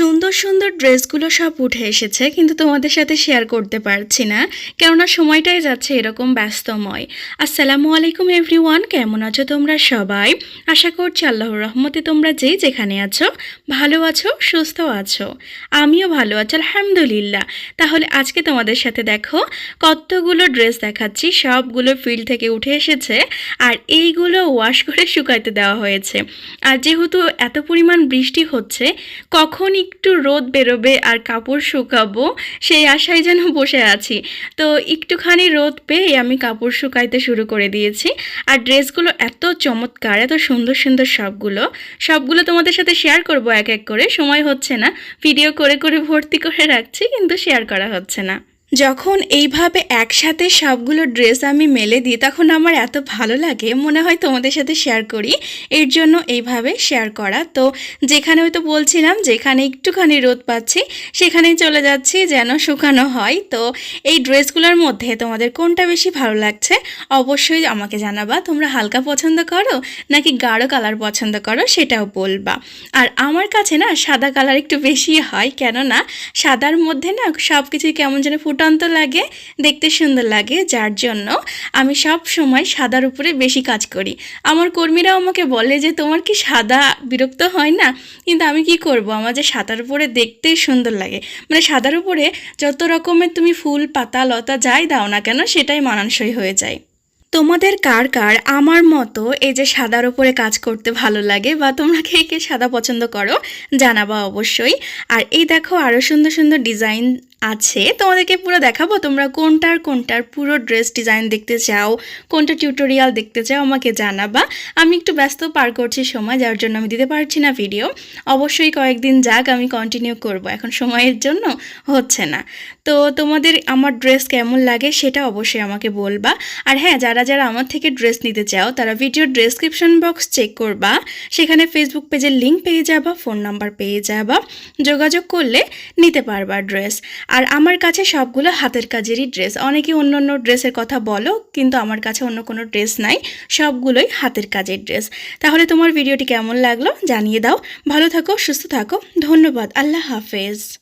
সুন্দর সুন্দর ড্রেসগুলো সব উঠে এসেছে, কিন্তু তোমাদের সাথে শেয়ার করতে পারছি না। কেননা সময়টাই যাচ্ছে এরকম ব্যস্তময়। আসসালামু আলাইকুম এভরিওয়ান কেমন আছো তোমরা সবাই? আশা করছি আল্লাহর রহমতে তোমরা যেই যেখানে আছো, ভালো আছো, সুস্থ আছো। আমিও ভালো আছি, আলহামদুলিল্লাহ। তাহলে আজকে তোমাদের সাথে দেখো, কতগুলো ড্রেস দেখাচ্ছি, সবগুলো ফিল্ড থেকে উঠে এসেছে, আর এইগুলো ওয়াশ করে শুকাইতে দেওয়া হয়েছে। আর যেহেতু এত পরিমাণ বৃষ্টি হচ্ছে কখন একটু রোদ বেরোবে আর কাপড় শুকাবো, সেই আশায় যেন বসে আছি। তো একটুখানি রোদ পেয়ে আমি কাপড় শুকাইতে শুরু করে দিয়েছি। আর ড্রেসগুলো এত চমৎকার, এত সুন্দর সুন্দর সবগুলো। সবগুলো তোমাদের সাথে শেয়ার করব এক এক করে, সময় হচ্ছে না। ভিডিও করে করে ভর্তি করে রাখছি, কিন্তু শেয়ার করা হচ্ছে না। যখন এইভাবে একসাথে সবগুলো ড্রেস আমি মেলে দিই, তখন আমার এত ভালো লাগে। মনে হয় তোমাদের সাথে শেয়ার করি। এর জন্য এইভাবে শেয়ার করা। তো যেখানে হয়তো বলছিলাম, যেখানে একটুখানি রোদ পাচ্ছি, সেখানেই চলে যাচ্ছি যেন শুকানো হয়। তো এই ড্রেসগুলোর মধ্যে তোমাদের কোনটা বেশি ভালো লাগছে, অবশ্যই আমাকে জানাবা। তোমরা হালকা পছন্দ করো, নাকি গাঢ় কালার পছন্দ করো, সেটাও বলবা। আর আমার কাছে না, সাদা কালার একটু বেশি হয়, কেননা সাদার মধ্যে না সব কিছুই কেমন যেন ফুটন্ত লাগে, দেখতে সুন্দর লাগে, যার জন্য আমি সব সময় সাদার উপরে বেশি কাজ করি। আমার কর্মীরাও আমাকে বলে যে, তোমার কি সাদা বিরক্ত হয় না? কিন্তু আমি কি করব? আমার যে সাদার উপরে দেখতেই সুন্দর লাগে। মানে সাদার উপরে যত রকমের তুমি ফুল, পাতা, লতা যাই দাও না কেন, সেটাই মানানসই হয়ে যায়। তোমাদের কার কার আমার মতো এই যে সাদার উপরে কাজ করতে ভালো লাগে বা তোমরা কে কে সাদা পছন্দ করো, জানাবা অবশ্যই। আর এই দেখো আরও সুন্দর সুন্দর ডিজাইন আছে। তোমাদেরকে পুরো দেখাবো তোমরা কোনটার কোনটার পুরো ড্রেস ডিজাইন দেখতে চাও, কোনটা টিউটোরিয়াল দেখতে চাও, আমাকে জানাবা। আমি একটু ব্যস্ত, পার করছি সময়, যার জন্য আমি দিতে পারছি না ভিডিও অবশ্যই কয়েকদিন যাক, আমি কন্টিনিউ করব। এখন সময়ের জন্য হচ্ছে না। তো তোমাদের আমার ড্রেস কেমন লাগে সেটা অবশ্যই আমাকে বলবা। আর হ্যাঁ যারা যারা আমার থেকে ড্রেস নিতে চাও, তারা ভিডিও ডেসক্রিপশন বক্স চেক করবা। সেখানে ফেসবুক পেজের লিঙ্ক পেয়ে যাবা ফোন নাম্বার পেয়ে যাবা। যোগাযোগ করলে নিতে পারবা ড্রেস আর আমার কাছে সবগুলো হাতের কাজেরই ড্রেস। অনেকে অন্য অন্য ড্রেসের কথা বলো, কিন্তু আমার কাছে অন্য কোনো ড্রেস নাই। সবগুলোই হাতের কাজের ড্রেস। তাহলে তোমার ভিডিওটি কেমন লাগল জানিয়ে দাও। ভালো থাকো, সুস্থ থাকো। ধন্যবাদ। আল্লাহ হাফেজ।